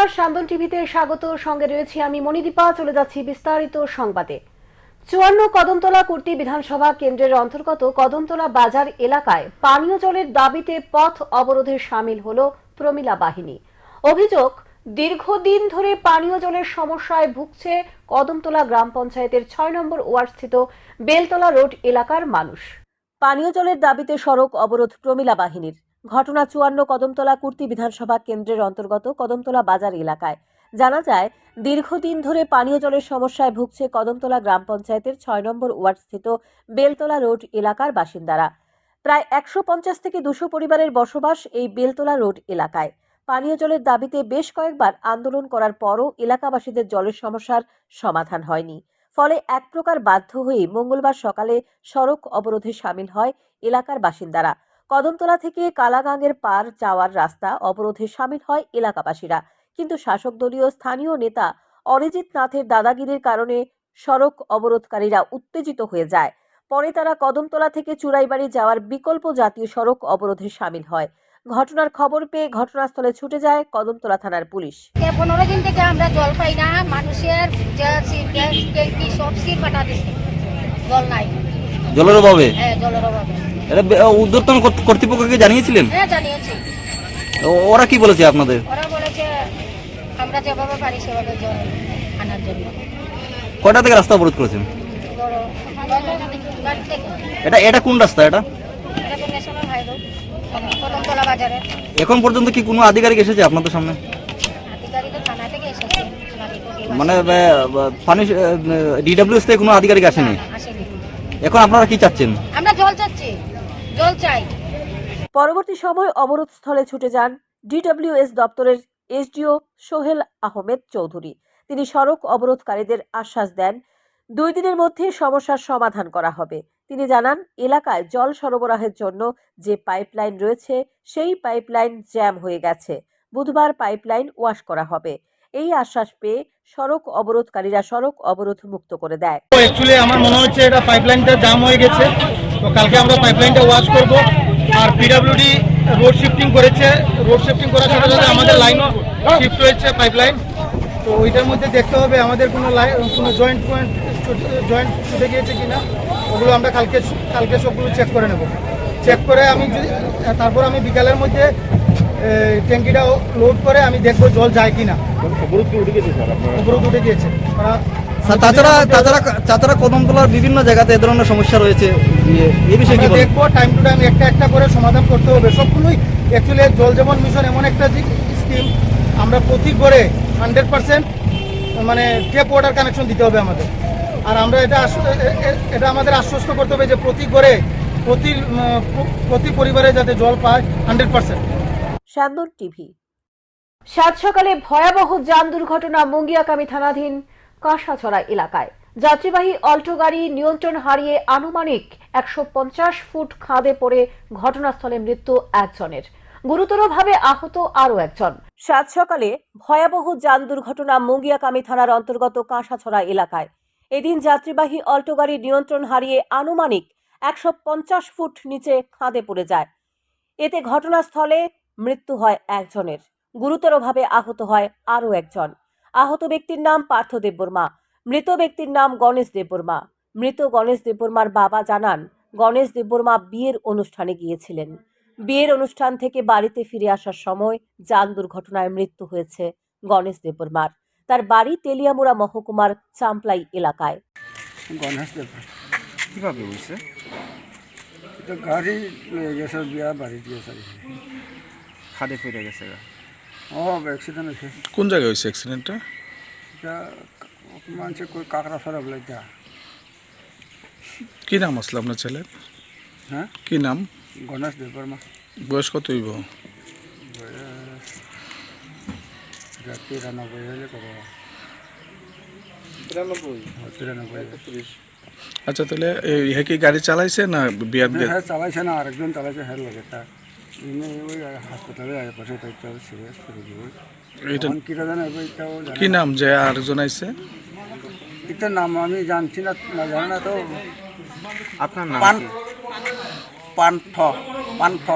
নমস্কার সান্দন টিভিতে স্বাগত। সঙ্গে রয়েছি আমি মণিদীপা। চলে যাচ্ছি বিস্তারিত সংবাদে। চুয়ান্ন কদমতলা কুর্তি বিধানসভা কেন্দ্রের অন্তর্গত কদমতলা বাজার এলাকায় পানীয় জলের দাবিতে পথ অবরোধে সামিল হল প্রমিলা বাহিনী। অভিযোগ, দীর্ঘদিন ধরে পানীয় জলের সমস্যায় ভুগছে কদমতলা গ্রাম পঞ্চায়েতের ছয় নম্বর ওয়ার্ডস্থিত বেলতলা রোড এলাকার মানুষ। পানীয় জলের দাবিতে সড়ক অবরোধ প্রমিলা বাহিনীর। ঘটনা চুয়ান্ন কদমতলা কুর্তি বিধানসভা কেন্দ্রের অন্তর্গত কদমতলা বাজার এলাকায়। জানা যায়, দীর্ঘদিন ধরে পানীয় জলের সমস্যায় ভুগছে কদমতলা গ্রাম পঞ্চায়েতের ছয় নম্বর ওয়ার্ডস্থিত বেলতলা রোড এলাকার বাসিন্দারা। প্রায় একশো পঞ্চাশ থেকে দুশো পরিবারের বসবাস এই বেলতলা রোড এলাকায়। পানীয় জলের দাবিতে বেশ কয়েকবার আন্দোলন করার পরও এলাকাবাসীদের জলের সমস্যার সমাধান হয়নি। ফলে এক প্রকার বাধ্য হয়ে মঙ্গলবার সকালে সড়ক অবরোধে সামিল হয় এলাকার বাসিন্দারা। কদমতলা থেকে কালাগাঙ্গের পার যাওয়ার রাস্তা অবরোধে সামিল হয় এলাকাবাসীরা। কিন্তু শাসক দলীয় স্থানীয় নেতা অরিজিৎ নাথের দাদাগিরির কারণে সড়ক অবরোধকারীরা উত্তেজিত হয়ে যায়। পরে তারা কদমতলা থেকে চুরাইবাড়ি যাওয়ার বিকল্প জাতীয় সড়ক অবরোধে সামিল হয়। ঘটনার খবর পেয়ে ঘটনাস্থলে ছুটে যায় কদমতলা থানার পুলিশ। পনেরো দিন থেকে আমরা জল পাই না মানুষের সব সিট কাটা দিচ্ছে জল নাই। জলের অভাবে? হ্যাঁ জলের অভাবে। এটা বে- কর্তৃপক্ষকে জানিয়েছিলেন? হ্যাঁ জানিয়েছি। ওরা কি বলেছে আপনাদের? ওরা বলেছে আমরা যেভাবে পারি সেভাবে জল আনার জন্য। কয়টা থেকে রাস্তা অবরোধ করেছেন? এটা এটা কোন রাস্তা এটা? এখন পর্যন্ত কি কোনো আধিকারিক এসেছে আপনাদের সামনে? মানে পানি ডিডাব্লিউএস থেকে কোনো আধিকারিক আসেনি। এখন আপনারা কি চাচ্ছেন? জল চাই। পরবর্তী সময় অবরোধস্থলে ছুটে যান ডিডব্লিউএস দপ্তরের এসডিও সোহেল আহমেদ চৌধুরী। তিনি সড়ক অবরোধকারীদের আশ্বাস দেন দুই দিনের মধ্যে সমস্যার সমাধান করা হবে। তিনি জানান এলাকায় জল সরবরাহের জন্য যে পাইপলাইন রয়েছে সেই পাইপলাইন জ্যাম হয়ে গেছে। বুধবার পাইপলাইন ওয়াশ করা হবে। এই আশ্বাস পেয়ে সড়ক অবরোধকারীরা সড়ক অবরোধ মুক্ত করে দেয়। অ্যাকচুয়ালি আমার মনে হচ্ছে এটা পাইপলাইনটা জাম হয়ে গেছে। তো কালকে আমরা পাইপলাইনটা ওয়াশ করব। আর পিডাব্লিউডি রোড শিফটিং করেছে। রোড শিফটিং করার সাথে সাথে আমাদের লাইনও শিফট হয়েছে পাইপলাইন তো ওইটার মধ্যে দেখতে হবে আমাদের কোনো লাইন কোনো জয়েন্ট পয়েন্ট জয়েন্ট ছুটে গিয়েছে কিনা ওগুলো আমরা কালকে কালকে সবগুলো চেক করে নেব। চেক করে আমি যদি তারপর আমি বিকালের মধ্যে ট্যাঙ্কিটা লোড করে আমি দেখব জল যায় কিনা। অবরোধ উঠে গিয়েছে। ওরা তাছাড়া তাছাড়া তাছাড়া কদমতলার বিভিন্ন জায়গাতে এ ধরনের সমস্যা রয়েছে। ইয়ে- এই বিষয়ে কি দেখব টাইম টু টাইম একটা একটা করে সমাধান করতে হবে। সবগুলোই অ্যাকচুয়ালি জল জীবন মিশন এমন একটা স্কিম আমরা প্রতি করে হান্ড্রেড পার্সেন্ট মানে টেপ ওয়াটার কানেকশন দিতে হবে আমাদের। আর আমরা এটা এটা আমাদের আশ্বস্ত করতে হবে যে প্রতি করে প্রতি প্রতি পরিবারে যাতে জল পায় হান্ড্রেড পার্সেন্ট টিভি। সাত সকালে ভয়াবহ যান দুর্ঘটনা মুঙ্গিয়াকামী থানাধীন কাঁসাছড়া এলাকায়। যাত্রীবাহী অল্টো গাড়ি নিয়ন্ত্রণ হারিয়ে আনুমানিক একশো পঞ্চাশ ফুট খাদে পড়ে ঘটনাস্থলে মৃত্যু একজনের। গুরুতরভাবে আহত আরও একজন। সাত সকালে ভয়াবহ যান দুর্ঘটনা মুঙ্গিয়াকামী থানার অন্তর্গত কাঁসাছড়া এলাকায়। এদিন যাত্রীবাহী অল্টো গাড়ি নিয়ন্ত্রণ হারিয়ে আনুমানিক একশো পঞ্চাশ ফুট নিচে খাদে পড়ে যায়। এতে ঘটনাস্থলে মৃত্যু হয় একজনের। গুরুতরভাবে আহত হয় আরও একজন। আহত ব্যক্তির নাম পার্থ দেববর্মা। মৃত ব্যক্তির নাম গণেশ দেববর্মা। মৃত গণেশ দেববর্মার বাবা জানান গণেশ দেববর্মা বিয়ের অনুষ্ঠানে গিয়েছিলেন। বিয়ের অনুষ্ঠান থেকে বাড়িতে ফিরে আসার সময় যান দুর্ঘটনায় মৃত্যু হয়েছে গণেশ দেববর্মার। তার বাড়ি তেলিয়ামুড়া মহকুমার চাম্পলাই এলাকায়। গণেশ কীভাবে হয়েছে? গাড়ি লয়ে গেছে বিয়া বাড়ি গেছে। খাদে পড়ে গেছে ও অ্যাক্সিডেন্ট হয়েছে। কোন জায়গায় হয়েছে অ্যাক্সিডেন্টটা এটা মানুষের কাঁকড়া ফেরা কি নাম আসলে আপনার ছেলের? হ্যাঁ? কি নাম? গণেশ দেববর্মা। বয়স কত হইব? তিরানব্বই হলে কব তিরানব্বই। তিরানব্বই। আচ্ছা তাহলে এই ইহা কি গাড়ি চালাইছে না বিয়াত গে- হ্যাঁ চালাইছে না আরেকজন চালাইছে হ্যাঁ লাগে এটা কি নাম যে আরেকজন আইছে? এটার নাম আমি জানছি না জানি না তো। আপনার নাম পান পান্থ পান্থ।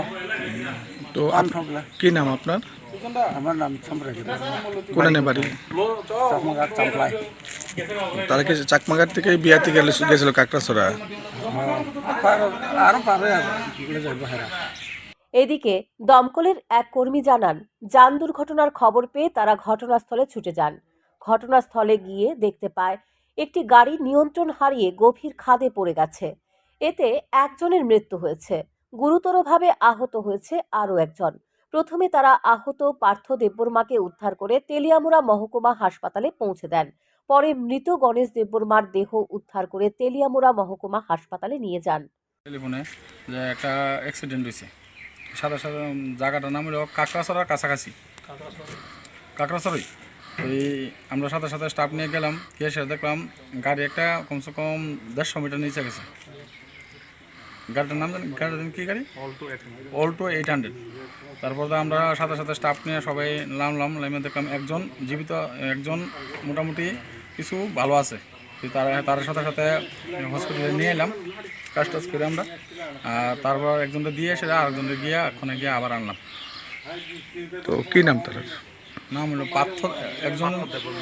তো কি নাম আপনার? আমার নাম সম্পর্কে কোনে বাড়ি? চাকমাঘাট চাম্পলাই। তারা কি চাকমাঘাট থেকে বিয়াতে গেলে গেছিল কাকড়াছড়া? আরও পারে আর এদিকে দমকলের এক কর্মী জানান, যান দুর্ঘটনার খবর পেয়ে তারা ঘটনাস্থলে ছুটে যান। ঘটনাস্থলে গিয়ে দেখতে পায়, একটি গাড়ি নিয়ন্ত্রণ হারিয়ে গভীর খাদে পড়ে গেছে। এতে একজনের মৃত্যু হয়েছে। গুরুতরভাবে আহত হয়েছে আরও একজন। প্রথমে তারা আহত পার্থ দেববর্মাকে উদ্ধার করে তেলিয়ামুড়া মহকুমা হাসপাতালে পৌঁছে দেন। পরে মৃত গণেশ দেববর্মার দেহ উদ্ধার করে তেলিয়ামুড়া মহকুমা হাসপাতালে নিয়ে যান। যে একটা অ্যাক্সিডেন্ট হয়েছে। সাথে সাথে জায়গাটার নাম হলো কাকড়াছড়ার কাছাকাছি। কাকড়াছড়াই এই আমরা সাথে সাথে স্টাফ নিয়ে গেলাম গিয়ে সেটা দেখলাম গাড়ি একটা কমসে কম দেড়শো মিটার নিচে গেছে। গাড়িটার নাম জানি গাড়িটার নাম কি গাড়ি? অল্টো এইট হান্ড্রেড তারপর তো আমরা সাথে সাথে স্টাফ নিয়ে সবাই নামলাম নামে দেখলাম একজন জীবিত একজন মোটামুটি কিছু ভালো আছে। তার তার সাথে সাথে হসপিটালে নিয়ে এলাম। কাজ টাজ করে আমরা। আর তারপর একজনকে দিয়ে সেটা আরেকজনকে গিয়ে ওখানে গিয়ে আবার আনলাম। তো কি নাম তার? নাম হলো পার্থ একজন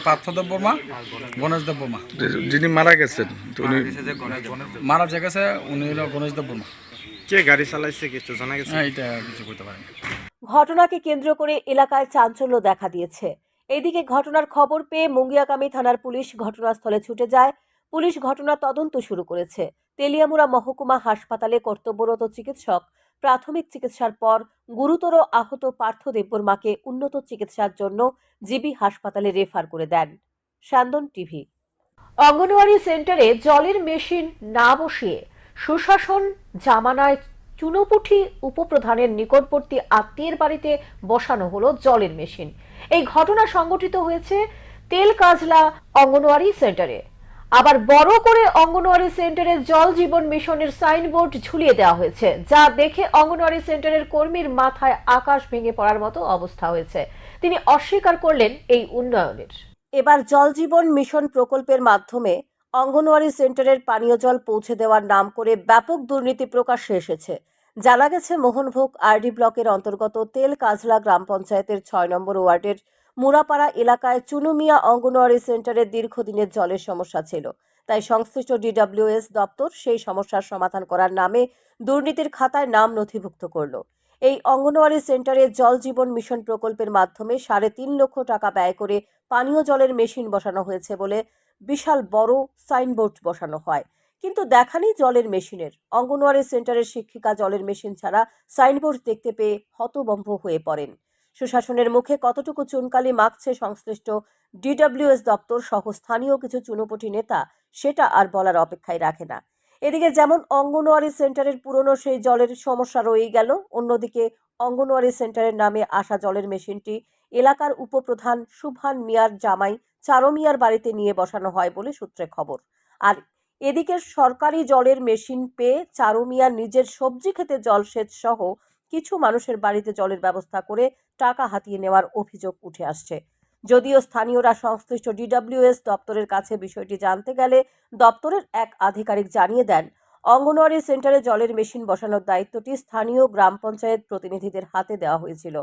পার্থদেব বর্মা গণেশ দেব বর্মা যিনি মারা গেছেন উনি মারা যে গেছে উনি হলো গণেশ দেব বর্মা কে গাড়ি চালাইছে কিছু জানা গেছে? হ্যাঁ এটা কিছু করতে পারেনি। ঘটনাকে কেন্দ্র করে এলাকায় চাঞ্চল্য দেখা দিয়েছে। এদিকে ঘটনার খবর পেয়ে মুঙ্গিয়াকামী থানার পুলিশ ঘটনাস্থলে ছুটে যায়। পুলিশ ঘটনা তদন্ত শুরু করেছে। তেলিয়ামুড়া মহকুমা হাসপাতালে কর্তব্যরত চিকিৎসক প্রাথমিক চিকিৎসার পর গুরুতর আহত পার্থ দেববর্মাকে উন্নত চিকিৎসার জন্য জিবি হাসপাতালে রেফার করে দেন। স্যান্দন টিভি। অঙ্গনওয়াড়ি সেন্টারে জলের মেশিন না বসিয়ে সুশাসন জামানায় চুনোপুঠি উপপ্রধানের নিকটবর্তী আত্মীয়ের বাড়িতে বসানো হলো জলের মেশিন। এই ঘটনা সংঘটিত হয়েছে তেল কাজলা অঙ্গনওয়াড়ি সেন্টারে। আবার বড় করে অঙ্গনওয়াড়ি সেন্টারে জল জীবন মিশনের সাইনবোর্ড ঝুলিয়ে দেওয়া হয়েছে, যা দেখে অঙ্গনওয়াড়ি সেন্টারের কর্মীর মাথায় আকাশ ভেঙে পড়ার মতো অবস্থা হয়েছে। তিনি অস্বীকার করলেন এই উন্নয়নের। এবার জল জীবন মিশন প্রকল্পের মাধ্যমে অঙ্গনওয়াড়ি সেন্টারের পানীয় জল পৌঁছে দেওয়ার নাম করে ব্যাপক দুর্নীতি প্রকাশ্যে এসেছে। জানা গেছে, মোহনভোগ আরডি ব্লকের অন্তর্গত তেল কাজলা গ্রাম পঞ্চায়েতের ছয় নম্বর ওয়ার্ডের মুরাপাড়া এলাকায় চুনুমিয়া অঙ্গনওয়াড়ি সেন্টারে দীর্ঘদিনের জলের সমস্যা ছিল। তাই সংশ্লিষ্ট ডিডব্লিউএস দপ্তর সেই সমস্যার সমাধান করার নামে দুর্নীতির খাতায় নাম নথিভুক্ত করল। এই অঙ্গনওয়াড়ি সেন্টারে জল জীবন মিশন প্রকল্পের মাধ্যমে সাড়ে তিন লক্ষ টাকা ব্যয় করে পানীয় জলের মেশিন বসানো হয়েছে বলে বিশাল বড় সাইনবোর্ড বসানো হয়। কিন্তু দেখানি জলের মেশিনের। অঙ্গনওয়াড়ি সেন্টারের শিক্ষিকা জলের মেশিন ছাড়া সাইনবোর্ড দেখতে পেয়ে হতবম্ব হয়ে পড়েন। সুশাসনের মুখে কতটুকু চুনকালি মাখছে সংশ্লিষ্ট ডিডব্লিউএস দপ্তর সহ স্থানীয় কিছু চুনোপটি নেতা, সেটা আর বলার অপেক্ষায় রাখে না। এদিকে যেমন অঙ্গনওয়াড়ি সেন্টারের পুরনো সেই জলের সমস্যা রয়েই গেল, অন্যদিকে অঙ্গনওয়াড়ি সেন্টারের নামে আসা জলের মেশিনটি এলাকার উপপ্রধান সুভান মিয়ার জামাই চারো মিয়ার বাড়িতে নিয়ে বসানো হয় বলে সূত্রে খবর। আর এদিকে সরকারি জলের মেশিন পেয়ে চারু মিয়া নিজের সবজি খেতে জলসেচ সহ কিছু মানুষের বাড়িতে জলের ব্যবস্থা করে টাকা হাতিয়ে নেওয়ার অভিযোগ উঠে আসছে। যদিও স্থানীয়রা সংশ্লিষ্ট ডিডব্লিউএস দপ্তরের কাছে বিষয়টি জানতে গেলে দপ্তরের এক আধিকারিক জানিয়ে দেন, অঙ্গনওয়াড়ি সেন্টারে জলের মেশিন বসানোর দায়িত্বটি স্থানীয় গ্রাম পঞ্চায়েত প্রতিনিধিদের হাতে দেওয়া হয়েছিল।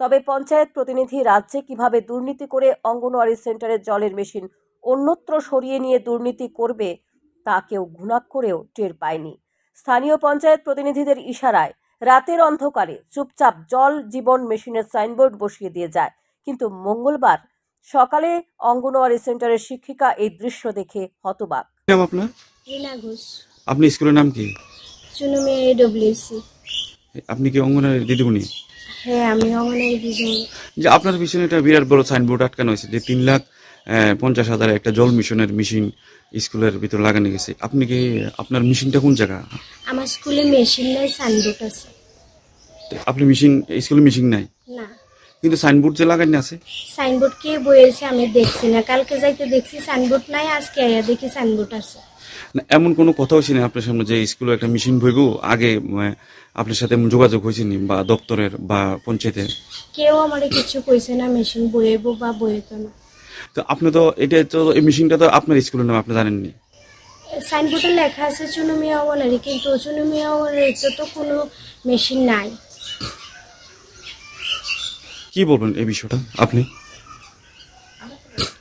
তবে পঞ্চায়েত প্রতিনিধি রাজ্যে কীভাবে দুর্নীতি করে অঙ্গনওয়াড়ি সেন্টারের জলের মেশিন অন্যত্র সরিয়ে নিয়ে দুর্নীতি করবে, তা কেউ ঘুণাক্ষরেও টের পায়নি। স্থানীয় পঞ্চায়েত প্রতিনিধিদের ইশারায় রাতের অন্ধকারে চুপচাপ জল জীবন মেশিনের সাইনবোর্ড বসিয়ে দিয়ে যায়। কিন্তু মঙ্গলবার সকালে অঙ্গনওয়াড়ি সেন্টারের শিক্ষিকা এই দৃশ্য দেখে হতবাক। নাম আপনার? রিনা ঘোষ। আপনি স্কুলের নাম কি? চুনুমি এডব্লিউসি আপনি কি অঙ্গনারী দিদিমণি? হ্যাঁ আমি অঙ্গনারী দুজন যে আপনার পিছনে একটা বিরাট বড় সাইনবোর্ড আটকানো হয়েছে যে তিন লাখ পঞ্চাশ হাজার একটা জল মিশনের মেশিন স্কুলের ভিতর লাগানো গেছে। আপনি কি আপনার মেশিনটা কোন জায়গা? আমার স্কুলে মেশিন নাই সাইনবোর্ড আছে। আপনি মেশিন স্কুলে মেশিন নাই? না। কিন্তু সাইনবোর্ড যে লাগানো আছে? সাইনবোর্ড কে বইয়েছে আমি দেখছি না। কালকে যাইতে দেখছি সাইনবোর্ড নাই আজকে আইয়া দেখি সাইনবোর্ড আছে। না এমন কোনো কথা হয়েছে না আপনার সামনে যে স্কুলে একটা মেশিন বইব আগে আপনার সাথে যোগাযোগ হয়েছে বা দপ্তরের বা পঞ্চায়েতের? কেউ আমার কিছু কইছে না মেশিন বইয়েব বা বইয়েত না। তো আপনি তো এটা তো এই মেশিনটা তো আপনার স্কুলের নাম আপনি জানেননি। সাইনবোর্ডে লেখা আছে চুনুমি অঙ্গনারী কিন্তু চুনুমি অঙ্গনারীতে তো কোনো মেশিন নাই। কি বলবেন এই বিষয়টা আপনি?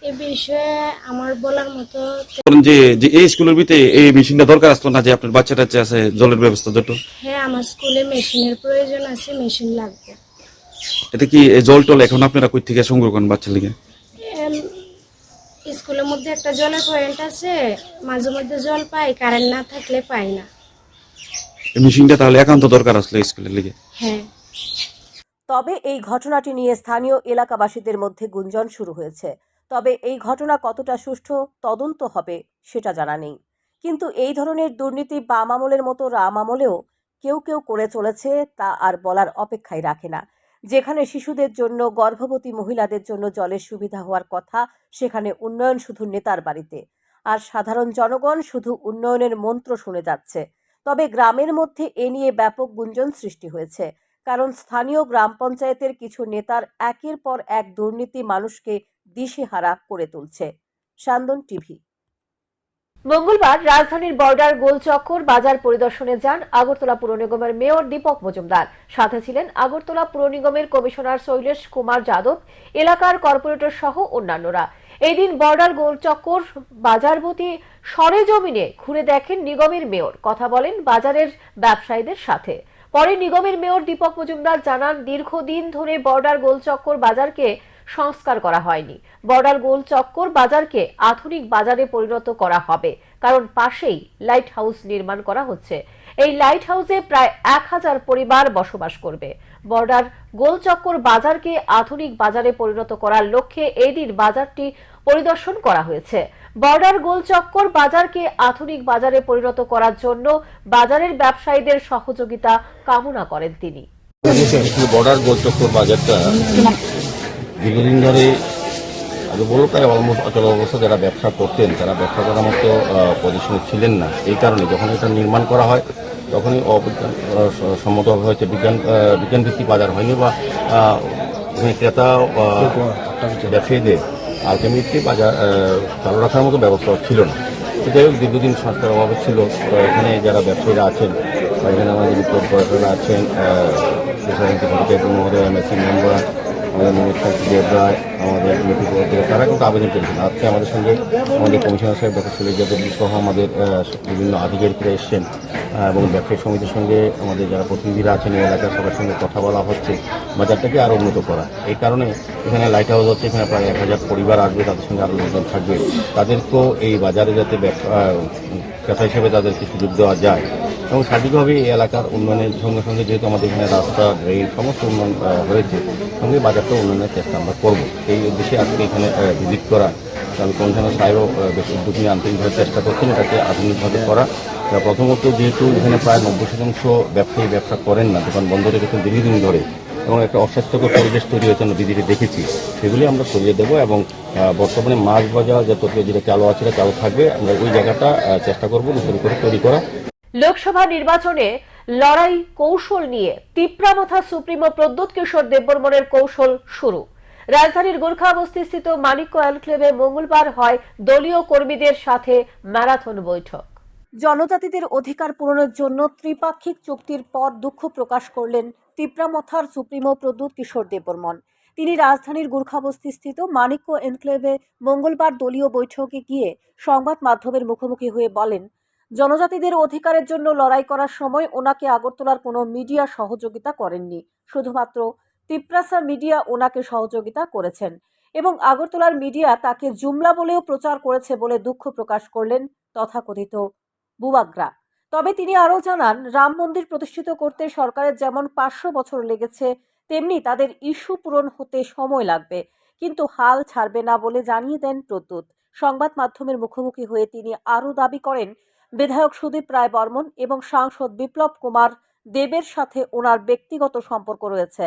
এ বিষয়ে আমার বলার মতো বলেন যে যে এই স্কুলের ভিতরে এই মেশিনটা দরকার আসতো না যে আপনার বাচ্চা টাচ্চা আছে জলের ব্যবস্থা যত হ্যাঁ আমার স্কুলে মেশিনের প্রয়োজন আছে মেশিন লাগবে। এটা কি এই জল টল এখন আপনারা কই থেকে সংগ্রহ করেন বাচ্চা লিগে? স্কুলের মধ্যে একটা জলের পয়েন্ট আছে মাঝে মধ্যে জল পাই কারেন্ট না থাকলে পাই না। মেশিনটা তাহলে একান্ত দরকার আসলে স্কুলের লিগে। হ্যাঁ। তবে এই ঘটনাটি নিয়ে স্থানীয় এলাকাবাসীদের মধ্যে গুঞ্জন শুরু হয়েছে। তবে এই ঘটনা কতটা সুষ্ঠু তদন্ত হবে সেটা জানা নেই। কিন্তু এই ধরনের দুর্নীতি বাম আমলের মতো রাম আমলেও কেউ কেউ করে চলেছে তা আর বলার অপেক্ষায় রাখে না। যেখানে শিশুদের জন্য, গর্ভবতী মহিলাদের জন্য জলের সুবিধা হওয়ার কথা, সেখানে উন্নয়ন শুধু নেতার বাড়িতে। আর সাধারণ জনগণ শুধু উন্নয়নের মন্ত্র শুনে যাচ্ছে। তবে গ্রামের মধ্যে এ নিয়ে ব্যাপক গুঞ্জন সৃষ্টি হয়েছে। কারণ স্থানীয় গ্রাম পঞ্চায়েতের কিছু নেতার একের পর এক দুর্নীতি মানুষকে দিশেহারা করে তুলছে। সান্দন টিভি মঙ্গলবার রাজধানীর বর্ডার গোলচক্কর বাজার পরিদর্শনে যান আগরতলা পুর নিগমের মেয়র দীপক মজুমদার। সাথে ছিলেন আগরতলা পুর নিগমের কমিশনার শৈলেশ কুমার যাদব, এলাকার কর্পোরেটর সহ অন্যান্যরা। এদিন বর্ডার গোলচক্কর বাজারবতী সরেজমিনে ঘুরে দেখেন নিগমের মেয়র। কথা বলেন বাজারের ব্যবসায়ীদের সাথে। পরে নিগমের মেয়র দীপক মজুমদার জানান, দীর্ঘদিন ধরে বর্ডার গোলচক্কর বাজারকে সংস্কার করা হয়নি। বর্ডার গোল চক্কর বাজারকে আধুনিক বাজারে পরিণত করা হবে, কারণ পাশেই লাইট হাউস নির্মাণ করা হচ্ছে। এই লাইট হাউসে প্রায় এক হাজার পরিবার বসবাস করবে। বর্ডার গোল চক্কর বাজারকে আধুনিক বাজারে পরিণত করার লক্ষ্যে এই দিন বাজারটি পরিদর্শন করা হয়েছে। বর্ডার গোল চক্কর বাজারকে আধুনিক বাজারে পরিণত করার জন্য বাজারের ব্যবসায়ীদের সহযোগিতা কামনা করেন তিনি। বর্ডার গোলচক্কর বাজারটা দীর্ঘদিন ধরে বলল প্রায় অলমোস্ট অচল অবস্থা যারা ব্যবসা করতেন তারা ব্যবসা করার মতো পজিশনে ছিলেন না। এই কারণে যখন এটা নির্মাণ করা হয় তখনই অবিজ্ঞান সম্মতভাবে হয়েছে বিজ্ঞান আহ, বিজ্ঞান ভিত্তিক বাজার হয়নি বা ক্রেতা ব্যবসায়ীদের আলটিমেটলি বাজার চালু রাখার মতো ব্যবস্থা ছিল না। যাই হোক দীর্ঘদিন সংস্কার অভাবে ছিল। এখানে যারা ব্যবসায়ীরা আছেন বা এখানে আমাদের কর্পোরেটররা আছেন পঞ্চায়েত মহোদয় এমএসসি মেম্বার আমাদের নমস্কার দেবরায় আমাদের তারা কিন্তু আবেদন করেছেন আজকে আমাদের সঙ্গে আমাদের কমিশনার সাহেব, ডক্টর সুলেশ যাদব সহ আমাদের বিভিন্ন আধিকারিকরা এসছেন। এবং ব্যবসায়ী সমিতির সঙ্গে আমাদের যারা প্রতিনিধিরা আছেন এলাকার সবার সঙ্গে কথা বলা হচ্ছে, বাজারটাকে আরও উন্নত করা। এই কারণে এখানে লাইট হাউস হচ্ছে, এখানে প্রায় এক হাজার পরিবার আসবে, তাদের সঙ্গে আরও লোকজন থাকবে। তাদেরকেও এই বাজারে যাতে ব্যবসা হিসেবে তাদেরকে সুযোগ দেওয়া যায় এবং সার্বিকভাবে এই এলাকার উন্নয়নের সঙ্গে সঙ্গে যেহেতু আমাদের এখানে রাস্তা, রেল সমস্ত উন্নয়ন হয়েছে সঙ্গে বাজারটা উন্নয়নের চেষ্টা আমরা করব। এই উদ্দেশ্যে আজকে এখানে ভিজিট করা আমি কমিশনার সাহেবও বেশ উদ্যোগ নিয়ে আন্তরিকভাবে চেষ্টা করছেন এটাকে আধুনিকভাবে করা। প্রথমত যেহেতু এখানে প্রায় নব্বই শতাংশ ব্যবসায়ী ব্যবসা করেন না, দোকান বন্ধ রেখেছেন দীর্ঘদিন ধরে এবং একটা অস্বাস্থ্যকর পরিবেশ তৈরি হয়েছে আমরা ভিজিটে দেখেছি। সেগুলি আমরা সরিয়ে দেবো এবং বর্তমানে মাছ বাজার যত যেটা চালু আছে চালু থাকবে। আমরা ওই জায়গাটা চেষ্টা করব নতুন করে তৈরি করা। লোকসভা নির্বাচনে লড়াই কৌশল নিয়ে তিপ্রামথা সুপ্রিমো প্রদ্যুৎ কিশোর দেববর্মনের কৌশল শুরু। রাজধানীর গোর্খাবস্তি স্থিত মানিক্য এনক্লেভে মঙ্গলবার হয় দলীয় কর্মীদের সাথে ম্যারাথন বৈঠক। জনজাতিদের অধিকার পূরণের জন্য ত্রিপাক্ষিক চুক্তির পর দুঃখ প্রকাশ করলেন তিপ্রামথার সুপ্রিমো প্রদ্যুৎ কিশোর দেববর্মন তিনি রাজধানীর গুর্খাবস্তি স্থিত মানিক্য এনক্লেভে মঙ্গলবার দলীয় বৈঠকে গিয়ে সংবাদ মাধ্যমের মুখোমুখি হয়ে বলেন জনজাতিদের অধিকারের জন্য লড়াই করার সময় ওনাকে আগরতলার কোনো মিডিয়া সহযোগিতা করেননি। শুধুমাত্র তিপ্রাসা মিডিয়া ওনাকে সহযোগিতা করেছেন এবং আগরতলার মিডিয়া তাকে জুমলা বলেও প্রচার করেছে বলে দুঃখ প্রকাশ করলেন তথাকথিত বুবাগ্রা। তবে তিনি আরও জানান, রাম মন্দির প্রতিষ্ঠিত করতে সরকারের যেমন পাঁচশো বছর লেগেছে, তেমনি তাদের ইস্যু পূরণ হতে সময় লাগবে, কিন্তু হাল ছাড়বে না বলে জানিয়ে দেন প্রদ্যুৎ। সংবাদ মাধ্যমের মুখোমুখি হয়ে তিনি আরও দাবি করেন বিধায়ক সুদীপ রায় বর্মন এবং সাংসদ বিপ্লব কুমার দেবের সাথে ওনার ব্যক্তিগত সম্পর্ক রয়েছে।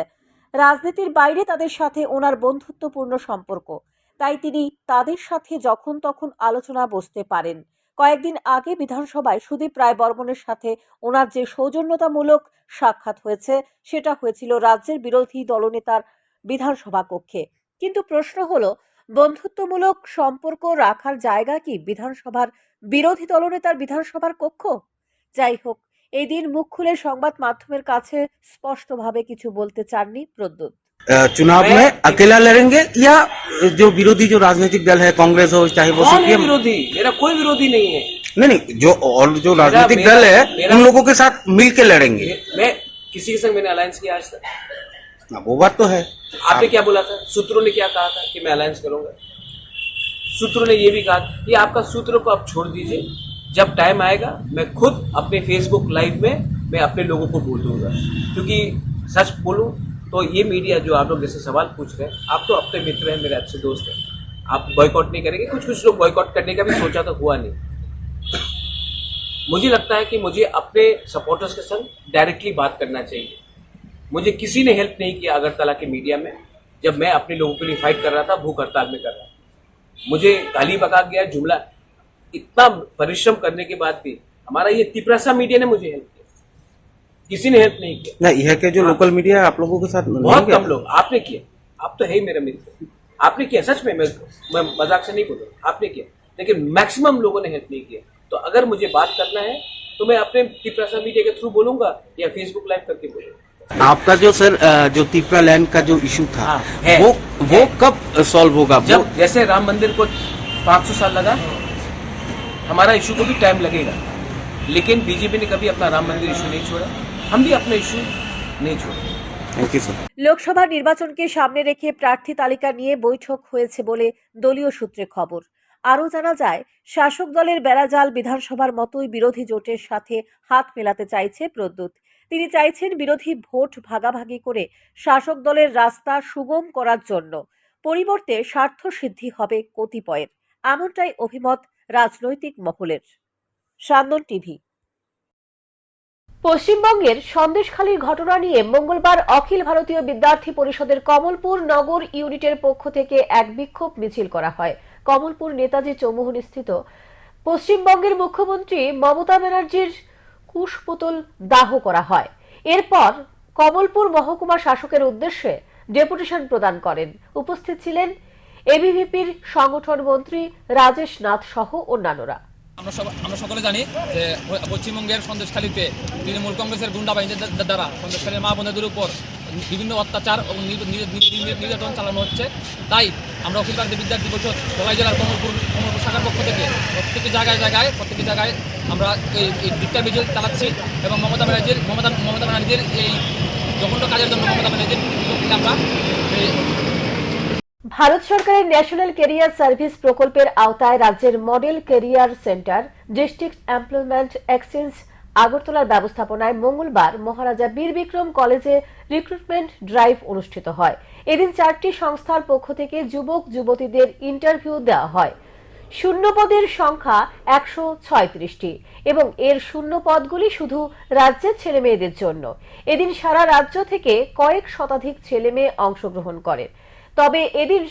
রাজনীতির বাইরে তাদের সাথে ওনার বন্ধুত্বপূর্ণ সম্পর্ক। তাই তিনি তাদের সাথে যখন তখন আলোচনা বসতে পারেন। কয়েকদিন আগে বিধানসভায় সুদীপ রায় বর্মনের সাথে ওনার যে সৌজন্যতামূলক সাক্ষাৎ হয়েছে, সেটা হয়েছিল রাজ্যের বিরোধী দলনেতার বিধানসভা কক্ষে। কিন্তু প্রশ্ন হলো, বন্ধুত্বমূলক সম্পর্ক রাখার জায়গা কি বিধানসভার বিরোধী দলনেতার বিধানসভার কক্ষ যাই হোক এই দিন মুখ খুলে সংবাদ মাধ্যমের কাছে স্পষ্টভাবে কিছু বলতে চাননি প্রদ্যুৎ चुनाव में अकेला लड़ेंगे या जो विरोधी जो राजनीतिक दल है कांग्रेस हो चाहे वो सीपीएम विरोधी मेरा कोई विरोधी नहीं है नहीं नहीं जो और जो राजनीतिक मेरा- दल है मेरा- उन लोगों के साथ मिल के लड़ेंगे मैं किसी के संग मैंने अलायंस किया आज तक हाँ, वो बात तो है आपने क्या बोला था सूत्रों ने क्या कहा था कि मैं अलायंस करूंगा सूत्रों ने ये भी कहा कि आपका सूत्रों को आप छोड़ दीजिए। जब टाइम आएगा, मैं खुद अपने फेसबुक लाइव में, मैं अपने लोगों को बोल दूँगा। क्योंकि सच बोलूँ तो ये मीडिया जो आप लोग जैसे सवाल पूछ रहे हैं, आप तो अपने मित्र हैं, मेरे अच्छे दोस्त हैं। आप बॉयकॉट नहीं करेंगे। कुछ कुछ लोग बॉयकॉट करने का भी सोचा तो हुआ नहीं। मुझे लगता है कि मुझे अपने सपोर्टर्स के संग डायरेक्टली बात करना चाहिए। मुझे किसी ने हेल्प नहीं किया अगरतला के मीडिया में। जब मैं अपने लोगों के लिए फाइट कर रहा था, भूख हड़ताल में कर रहा था। मुझे गाली बका गया जुमला। इतना परिश्रम करने के बाद भी हमारा ये तिपरासा मीडिया ने मुझे हेल्प किया। किसी ने हेल्प नहीं किया। ना यह के जो लोकल मीडिया है आप लोगों के साथ बहुत कम लोग। आपने किया। आप तो है ही मेरे मित्र। आपने किया सच में मैं मैं मज़ाक से नहीं बोल रहा आपने किया। लेकिन मैक्सिमम लोगों ने हेल्प नहीं किया। तो अगर मुझे बात करना है तो मैं अपने तिपरासा मीडिया के थ्रू बोलूँगा या फेसबुक लाइव करके बोलूँगा। आपका जो सर अ, जो तिपरा लैंड का जो इशू था हाँ, है। वो वो कब सॉल्व होगा वो जब जैसे राम मंदिर को 500 साल लगा हमारा इशू को भी टाइम लगेगा लेकिन बीजेपी ने कभी अपना राम मंदिर इशू नहीं छोड़ा हम भी अपना इशू नहीं छोड़े थैंक यू सर লোকসভা নির্বাচনকে সামনে রেখে প্রার্থী তালিকা নিয়ে বৈঠক হয়েছে বলে দলীয় সূত্রে খবর আরও জানা যায় শাসক দলের বেড়াজাল বিধানসভার মতোই বিরোধী জোটের সাথে হাত মেলাতে চাইছে প্রদ্যুৎ। তিনি চাইছেন বিরোধী ভোট ভাগাভাগি করে শাসক দলের রাস্তা সুগম করার জন্য। পরিবর্তে স্বার্থ সিদ্ধি হবে কতিপয়ের। এমনটাই অভিমত রাজনৈতিক মহলের। সান্দন টিভি। পশ্চিমবঙ্গের সন্দেশখালীর ঘটনা নিয়ে মঙ্গলবার অখিল ভারতীয় বিদ্যার্থী পরিষদের কমলপুর নগর ইউনিটের পক্ষ থেকে এক বিক্ষোভ মিছিল করা হয়। কমলপুর নেতাজি চৌমুহন স্থিত। পশ্চিমবঙ্গের মুখ্যমন্ত্রী মমতা ব্যানার্জির কুশপুতল দাহ করা হয়। এরপর কমলপুর মহকুমা শাসকের উদ্দেশ্যে ডেপুটেশন প্রদান করেন। উপস্থিত ছিলেন এবিভিপির সংগঠন মন্ত্রী রাজেশ নাথ সহ অন্যান্যরা। আমরা সকলে জানি যে পশ্চিমবঙ্গের সন্দেশখালীতে তৃণমূল কংগ্রেসের গুন্ডা বাহিনীর দ্বারা সন্দেশখালীর মা বোনদের উপর বিভিন্ন অত্যাচার এবং নির- নির- নির- নির্যাতন চালানো হচ্ছে। তাই আমরা অখিল ভারতীয় বিদ্যার্থী পরিষদ, সবাই জেলার কমলপুর কমলপুর শাখার পক্ষ থেকে প্রত্যেকটি জায়গায় জায়গায় প্রত্যেকটি জায়গায় আমরা এই এই ভিক্ষা চালাচ্ছি এবং মমতা ব্যানার্জির, মমতা মমতা ব্যানার্জির এই জঘন্য কাজের জন্য মমতা ব্যানার্জির আমরা ভারত সরকারের ন্যাশনাল কেরিয়ার সার্ভিস প্রকল্পের আওতায় রাজ্যের model career centre, district employment exchange আগরতলার ব্যবস্থাপনায় মঙ্গলবার মহারাজা বীর বিক্রম কলেজে রিক্রুটমেন্ট ড্রাইভ অনুষ্ঠিত হয়। এদিন চারটি সংস্থার পক্ষ থেকে যুবক, যুবতীদের ইন্টারভিউ দেওয়া হয়। শূন্য পদের সংখ্যা একশো ছয়ত্রিশটি এবং এর শূন্য পদগুলি শুধু রাজ্যের ছেলে মেয়েদের জন্য। এদিন সারা রাজ্য থেকে কয়েক শতাধিক ছেলে মেয়ে অংশগ্রহণ করে তবে এদিন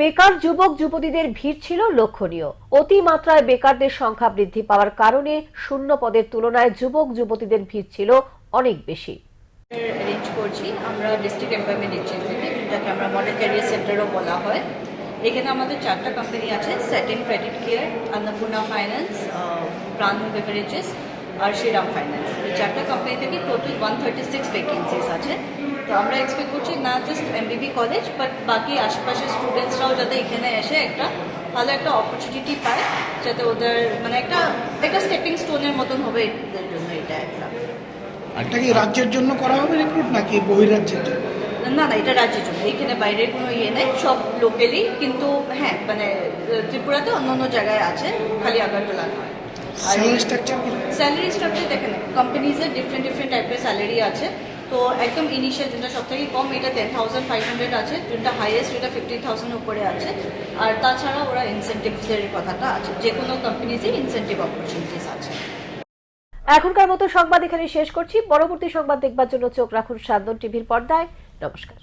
বেকার যুবক যুবতীদের ভিড় ছিল লক্ষণীয়। অতিমাত্রায় বেকারদের সংখ্যা বৃদ্ধি পাওয়ার কারণে শূন্য পদের তুলনায় যুবক যুবতীদের ভিড় ছিল অনেক বেশি। অ্যারেঞ্জ করছি, আমরা ডিস্ট্রিক্ট এমপ্লয়মেন্ট যেটাকে আমরা মডেল ক্যারিয়ার সেন্টারও বলা হয়। এখানে আমাদের চারটা কোম্পানি আছে satin credit care Annapurna finance Pran beverages আর শ্রীরাম ফাইন্যান্স এই চারটা কোম্পানি থেকে total one thirty six vacancies আছে। তো আমরা এক্সপেক্ট করছি না জাস্ট এমবিবি কলেজ বাট বাকি আশেপাশের স্টুডেন্টসরাও যাতে এখানে এসে একটা ভালো একটা অপরচুনিটি পায় যাতে ওদের মানে একটা একটা স্টেপিং স্টোনের মতন হবে এদের জন্য এটা একটা। এটা কি রাজ্যের জন্য করা হবে রিক্রুট নাকি বহিরাজ্যের জন্য? না না এটা রাজ্যের জন্য। এখানে বাইরের কোনো ইয়ে নেই সব লোকেলই কিন্তু হ্যাঁ মানে ত্রিপুরাতে অন্য অন্য জায়গায় আছে খালি আগরতলা নয়। স্যালারি স্ট্রাকচার স্যালারি স্ট্রাকচার দেখেন কোম্পানিজের ডিফারেন্ট ডিফারেন্ট টাইপের স্যালারি আছে। তো একদম ইনিশিয়াল যেটা সব থেকে কম, এটা টেন থাউজেন্ড ফাইভ হান্ড্রেড আছে, যেটা হাইয়েস্ট এটা ফিফটি থাউজেন্ড উপরে আছে। আর তাছাড়া ওরা ইনসেন্টিভসের কথাটা আছে যে কোনো কোম্পানিজে ইনসেন্টিভ অপরচুনিটিস আছে। এখনকার মতো সংবাদ এখানে শেষ করছি। পরবর্তী সংবাদ দেখবার জন্য চোখ রাখুন সান্দন টিভির পর্দায়। নমস্কার।